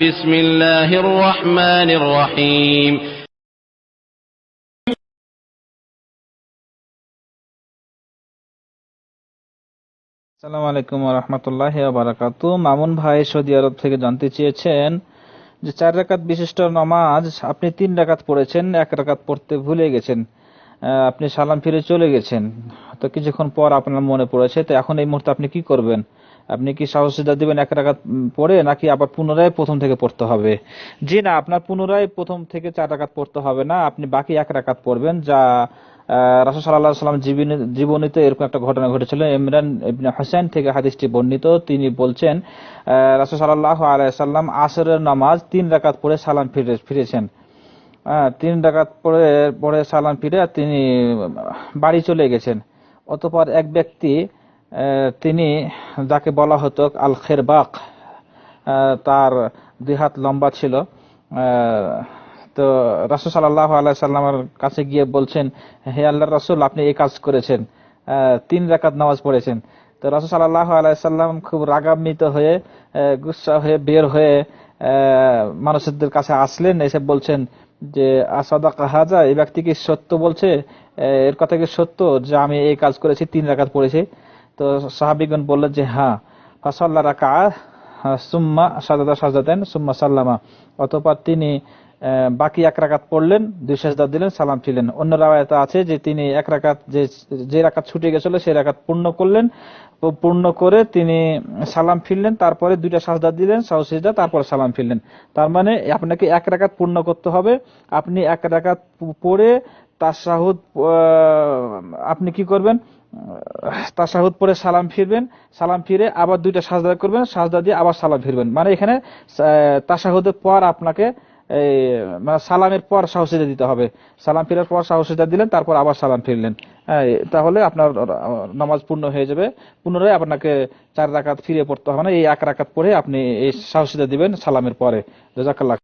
বিসমিল্লাহির রহমানির রহিম আসসালামু আলাইকুম রহমতুল্লাহ বারাকাত মামুন ভাই সৌদি আরব থেকে জানতে চেয়েছেন যে চার রাকাত বিশিষ্ট নামাজ আপনি তিন রাকাত পড়েছেন, এক রাকাত পড়তে ভুলে গেছেন আপনি সালাম ফিরে চলে গেছেন। তো কিছুক্ষণ পর আপনার মনে পড়েছে, তো এখন এই মুহূর্তে আপনি কি করবেন? আপনি কি সাহসিদা দিবেন এক রাকাত পড়ে নাকি আবার পুনরায় প্রথম থেকে পড়তে হবে? জি না আপনার পুনরায় প্রথম থেকে চার রাকাত পড়তে হবে না আপনি বাকি এক রাকাত পড়বেন যা রাসূল সাল্লাল্লাহু সাল্লাম জীবনী জীবনীতে এরকম একটা ঘটনা ঘটেছিল। ইমরান ইবনে হোসেন থেকে হাদিসটি বর্ণিত তিনি বলছেন রাসূল সাল্লাল্লাহু আলাইহি সাল্লাম আসরের নামাজ তিন রাকাত পড়ে সালাম ফিরে ফিরেছেন। আহ, তিন রাকাত পড়ে পড়ে সালাম ফিরে তিনি বাড়ি চলে গেছেন। অতপর এক ব্যক্তি তিনি যাকে বলা হতো আল খেরবাক তার দুই হাত লম্বা ছিল। তো রাসুল সাল্লাহ আল্লাহ সাল্লামের কাছে গিয়ে বলছেন, হে আল্লাহ রাসুল, আপনি এই কাজ করেছেন। তিন রাকাত নামাজ পড়েছেন। তো রাসুল সাল্লাহ আল্লাহ সাল্লাম খুব রাগান্বিত হয়ে গুসা হয়ে বের হয়ে মানুষদের কাছে আসলেন। এসে বলছেন যে আসাদা কাহাজা এই ব্যক্তি কি সত্য বলছে? এর কথা কি সত্য যে আমি এই কাজ করেছি, তিন রাকাত পড়েছি? তো সাহাবিগণ বললেন যে হ্যাঁ ফাসাল্লা রাকা সুম্মা সাজাদা সাজাদেন সুম্মা সাল্লামা। অতঃপর তিনি বাকি এক রাকাত পড়লেন, দুই সেজদা দিলেন, সালাম ফিরলেন। অন্য রাওয়ায়তে আছে যে, তিনি এক রাকাত যে যে রাকাত ছুটে গেছিল, সেই রাকাত পূর্ণ করলেন। পূর্ণ করে তিনি সালাম ফিরলেন, তারপরে দুইটা সাজদা দিলেন সাহসিজদা তারপর সালাম ফিরলেন। তার মানে আপনাকে এক রাকাত পূর্ণ করতে হবে। আপনি এক রাকাত পড়ে তার তাশাহুদ আপনি কি করবেন? তাশাহুদ পরে সালাম ফিরবেন সালাম ফিরে আবার দুইটা সাজদা করবেন সাজদা দিয়ে আবার সালাম ফিরবেন। মানে এখানে আহ, তাশাহুদের পর আপনাকে মানে সালামের পর সাহসিদা দিতে হবে। সালাম ফিরার পর সাহসিদা দিলেন তারপর আবার সালাম ফিরলেন। তাহলে আপনার নামাজ পূর্ণ হয়ে যাবে। পুনরায় আপনাকে চার রাকাত ফিরে পড়তে হবে। না এই এক রাকাত পরে আপনি এই সাহসিদা দিবেন সালামের পরে। জাজাকাল্লাহ